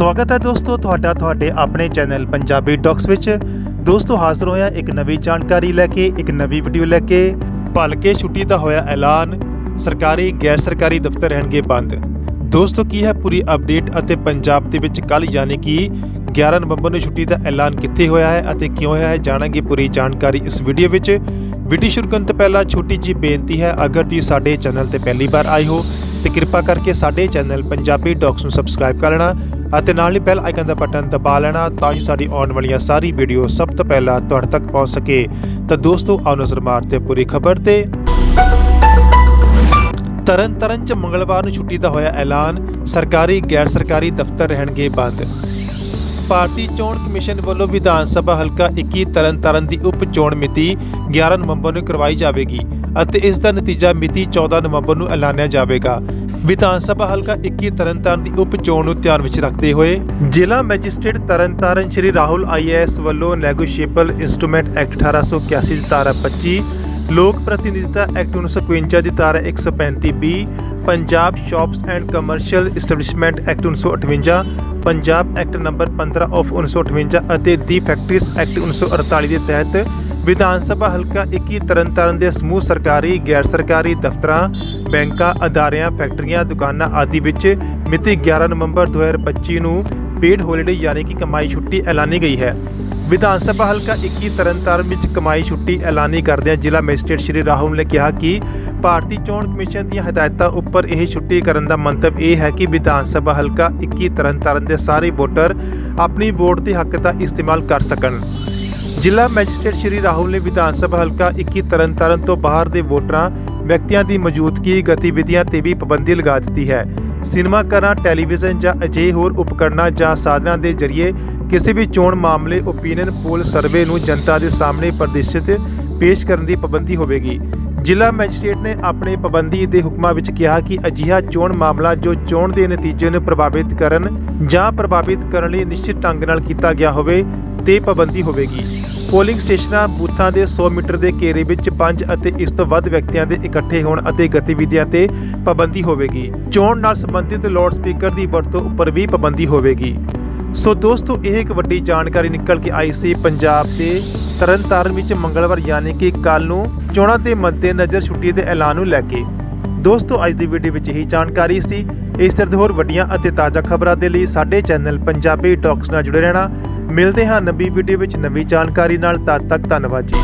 ਸਵਾਗਤ ਹੈ ਦੋਸਤੋ ਤੁਹਾਡਾ ਤੁਹਾਡੇ ਆਪਣੇ ਚੈਨਲ ਪੰਜਾਬੀ ਟਾਕਸ ਵਿੱਚ। ਦੋਸਤੋ ਹਾਜ਼ਰ ਹੋਇਆ ਇੱਕ ਨਵੀਂ ਜਾਣਕਾਰੀ ਲੈ ਕੇ, ਇੱਕ ਨਵੀਂ ਵੀਡੀਓ ਲੈ ਕੇ। ਭਲਕੇ ਛੁੱਟੀ ਦਾ ਹੋਇਆ ਐਲਾਨ, ਸਰਕਾਰੀ ਗੈਰ ਸਰਕਾਰੀ ਦਫ਼ਤਰ ਰਹਿਣਗੇ ਬੰਦ। ਦੋਸਤੋ ਕੀ ਹੈ ਪੂਰੀ ਅਪਡੇਟ ਅਤੇ ਪੰਜਾਬ ਦੇ ਵਿੱਚ ਕੱਲ ਯਾਨੀ ਕਿ 11 ਨਵੰਬਰ ਨੂੰ ਛੁੱਟੀ ਦਾ ਐਲਾਨ ਕਿੱਥੇ ਹੋਇਆ ਹੈ ਅਤੇ ਕਿਉਂ ਹੋਇਆ ਹੈ, ਜਾਣਾਂਗੇ ਪੂਰੀ ਜਾਣਕਾਰੀ ਇਸ ਵੀਡੀਓ ਵਿੱਚ। ਵੀਡੀਓ ਸ਼ੁਰੂ ਕਰਨ ਤੋਂ ਪਹਿਲਾਂ ਛੋਟੀ ਜੀ ਬੇਨਤੀ ਹੈ, ਅਗਰ ਤੁਸੀਂ ਸਾਡੇ ਚੈਨਲ ਤੇ ਪਹਿਲੀ ਵਾਰ ਆਏ ਹੋ ਤੇ ਕਿਰਪਾ ਕਰਕੇ ਸਾਡੇ ਚੈਨਲ ਪੰਜਾਬੀ ਡੌਕਸ ਨੂੰ ਸਬਸਕ੍ਰਾਈਬ ਕਰ ਲੈਣਾ ਅਤੇ ਨਾਲ ਹੀ ਬੈਲ ਆਈਕਨ ਦਾ ਬਟਨ ਦਬਾ ਲੈਣਾ ਤਾਂ ਜੋ ਸਾਡੀ ਆਉਣ ਵਾਲੀਆਂ ਸਾਰੀ ਵੀਡੀਓ ਸਭ ਤੋਂ ਪਹਿਲਾਂ ਤੁਹਾਡੇ ਤੱਕ ਪਹੁੰਚ ਸਕੇ। ਤਾਂ ਦੋਸਤੋ, ਆਓ ਨਜ਼ਰ ਮਾਰਦੇ ਪੂਰੀ ਖਬਰ ਤੇ। ਤਰਨ ਤਾਰਨ ਚ ਮੰਗਲਵਾਰ ਨੂੰ ਛੁੱਟੀ ਦਾ ਹੋਇਆ ਐਲਾਨ। ਸਰਕਾਰੀ ਗੈਰ ਸਰਕਾਰੀ ਦਫ਼ਤਰ ਰਹਿਣਗੇ ਬੰਦ। ਭਾਰਤੀ ਚੋਣ ਕਮਿਸ਼ਨ ਵੱਲੋਂ ਵਿਧਾਨ ਸਭਾ ਹਲਕਾ 21 ਤਰਨਤਾਰਨ ਦੀ ਉਪ ਚੋਣ ਮਿਤੀ 11 ਨਵੰਬਰ ਨੂੰ ਕਰਵਾਈ ਜਾਵੇਗੀ। ਅਤੇ ਇਸ ਦਾ ਨਤੀਜਾ ਮਿਤੀ 14 ਨਵੰਬਰ ਨੂੰ ਐਲਾਨਿਆ ਜਾਵੇਗਾ। ਵਿਧਾਨ ਸਭਾ ਹਲਕਾ 21 ਤਰਨਤਾਰਨ ਦੀ ਉਪ ਚੋਣ ਨੂੰ ਧਿਆਨ ਵਿੱਚ ਰੱਖਦੇ ਹੋਏ ਜ਼ਿਲ੍ਹਾ ਮੈਜਿਸਟ੍ਰੇਟ ਤਰਨਤਾਰਨ ਸ਼੍ਰੀ ਰਾਹੁਲ ਆਈਏਐਸ ਵੱਲੋਂ ਨੈਗੋਸ਼ੀਏਬਲ ਇਨਸਟਰੂਮੈਂਟ ਐਕਟ 1881 ਦੀ ਧਾਰਾ 25 ਲੋਕ ਪ੍ਰਤੀਨਿਧਤਾ ਐਕਟ 1951 ਦੀ ਧਾਰਾ 135 B Punjab shops and commercial establishment act 1958 Punjab act number 15 of 1958 ਅਤੇ ਦੀ ਫੈਕਟਰੀਜ਼ ਐਕਟ 1948 ਦੇ ਤਹਿਤ ਵਿਧਾਨ ਸਭਾ ਹਲਕਾ 21 ਤਰਨਤਾਰਨ ਦੇ ਸਮੂਹ ਸਰਕਾਰੀ, ਗੈਰ ਸਰਕਾਰੀ ਦਫ਼ਤਰਾਂ, ਬੈਂਕਾਂ, ਅਦਾਰਿਆਂ, ਫੈਕਟਰੀਆਂ, ਦੁਕਾਨਾਂ ਆਦਿ ਵਿੱਚ ਮਿਤੀ 11 ਨਵੰਬਰ 2025 ਨੂੰ ਪੇਡ ਹੌਲੀਡੇ ਯਾਨੀ ਕਿ ਕਮਾਈ ਛੁੱਟੀ ਐਲਾਨੀ ਗਈ ਹੈ। ਵਿਧਾਨ ਸਭਾ ਹਲਕਾ 21 ਤਰਨਤਾਰਨ ਵਿੱਚ ਕਮਾਈ ਛੁੱਟੀ ਐਲਾਨੀ ਕਰਦਿਆਂ ਜ਼ਿਲ੍ਹਾ ਮੈਜਿਸਟ੍ਰੇਟ ਸ਼੍ਰੀ ਰਾਹੁਲ ਨੇ ਕਿਹਾ ਕਿ ਭਾਰਤੀ ਚੋਣ ਕਮਿਸ਼ਨ ਦੀਆਂ ਹਦਾਇਤਾਂ ਉੱਪਰ ਇਹ ਛੁੱਟੀ ਕਰਨ ਦਾ ਮੰਤਵ ਇਹ ਹੈ ਕਿ ਵਿਧਾਨ ਸਭਾ ਹਲਕਾ 21 ਤਰਨਤਾਰਨ ਦੇ ਸਾਰੇ ਵੋਟਰ ਆਪਣੀ ਵੋਟ ਦੇ ਹੱਕ ਦਾ ਇਸਤੇਮਾਲ ਕਰ ਸਕਣ। ਜ਼ਿਲ੍ਹਾ ਮੈਜਿਸਟ੍ਰੇਟ ਸ਼੍ਰੀ ਰਾਹੁਲ ਨੇ ਵਿਧਾਨ ਸਭਾ ਹਲਕਾ 21 ਤਰਨਤਾਰਨ ਤੋਂ ਬਾਹਰ ਦੇ ਵੋਟਰਾਂ, ਵਿਅਕਤੀਆਂ ਦੀ ਮੌਜੂਦਗੀ ਗਤੀਵਿਧੀਆਂ ਤੇ ਵੀ ਪਾਬੰਦੀ ਲਗਾ ਦਿੱਤੀ ਹੈ। ਸਿਨੇਮਾ ਘਰਾਂ, ਟੈਲੀਵਿਜ਼ਨ ਜਾਂ ਅਜਿਹੇ ਹੋਰ ਉਪਕਰਨਾਂ ਜਾਂ ਸਾਧਨਾਂ ਦੇ ਜ਼ਰੀਏ ਕਿਸੇ ਵੀ ਚੋਣ ਮਾਮਲੇ ਓਪੀਨੀਅਨ ਪੋਲ ਸਰਵੇ ਨੂੰ ਜਨਤਾ ਦੇ ਸਾਹਮਣੇ ਪ੍ਰਦਰਸ਼ਿਤ ਪੇਸ਼ ਕਰਨ ਦੀ ਪਾਬੰਦੀ ਹੋਵੇਗੀ। ਜ਼ਿਲ੍ਹਾ ਮੈਜਿਸਟ੍ਰੇਟ ਨੇ ਆਪਣੇ ਪਾਬੰਦੀ ਦੇ ਹੁਕਮਾਂ ਵਿੱਚ ਕਿਹਾ ਕਿ ਅਜਿਹਾ ਚੋਣ ਮਾਮਲਾ ਜੋ ਚੋਣ ਦੇ ਨਤੀਜੇ ਨੂੰ ਪ੍ਰਭਾਵਿਤ ਕਰਨ ਜਾਂ ਪ੍ਰਭਾਵਿਤ ਕਰਨ ਲਈ ਨਿਸ਼ਚਿਤ ਢੰਗ ਨਾਲ ਕੀਤਾ ਗਿਆ ਹੋਵੇ ਤੇ ਪਾਬੰਦੀ ਹੋਵੇਗੀ। ਪੋਲਿੰਗ ਸਟੇਸ਼ਨਾਂ, ਬੂਥਾਂ ਦੇ 100 ਮੀਟਰ ਦੇ ਘੇਰੇ ਵਿੱਚ ਪੰਜ ਅਤੇ ਇਸ ਤੋਂ ਵੱਧ ਵਿਅਕਤੀਆਂ ਦੇ ਇਕੱਠੇ ਹੋਣ ਅਤੇ ਗਤੀਵਿਧੀਆਂ ਤੇ ਪਾਬੰਦੀ ਹੋਵੇਗੀ। ਚੋਣ ਨਾਲ ਸੰਬੰਧਿਤ ਲਾਊਡ ਸਪੀਕਰ ਦੀ ਵਰਤੋਂ ਉੱਪਰ ਵੀ ਪਾਬੰਦੀ ਹੋਵੇਗੀ। ਸੋ ਦੋਸਤੋ, ਇਹ ਇੱਕ ਵੱਡੀ ਜਾਣਕਾਰੀ ਨਿਕਲ ਕੇ ਆਈ ਸੀ ਪੰਜਾਬ ਦੇ ਤਰਨਤਾਰਨ ਵਿੱਚ ਮੰਗਲਵਾਰ ਯਾਨੀ ਕਿ ਕੱਲ ਨੂੰ ਚੋਣਾਂ ਦੇ ਮੱਦੇਨਜ਼ਰ ਛੁੱਟੀ ਦੇ ਐਲਾਨ ਨੂੰ ਲੈ ਕੇ। ਦੋਸਤੋ, ਅੱਜ ਦੀ ਵੀਡੀਓ ਵਿੱਚ ਇਹੀ ਜਾਣਕਾਰੀ ਸੀ। ਇਸ ਤਰ੍ਹਾਂ ਦੇ ਹੋਰ ਵੱਡੀਆਂ ਅਤੇ ਤਾਜ਼ਾ ਖਬਰਾਂ ਦੇ ਲਈ ਸਾਡੇ ਚੈਨਲ ਪੰਜਾਬੀ ਟਾਕਸ ਨਾਲ ਜੁੜੇ ਰਹਿਣਾ। ਮਿਲਦੇ ਹਾਂ ਨਵੀਂ ਵੀਡੀਓ ਵਿੱਚ ਨਵੀਂ ਜਾਣਕਾਰੀ ਨਾਲ। ਤਦ ਤੱਕ ਧੰਨਵਾਦ ਜੀ।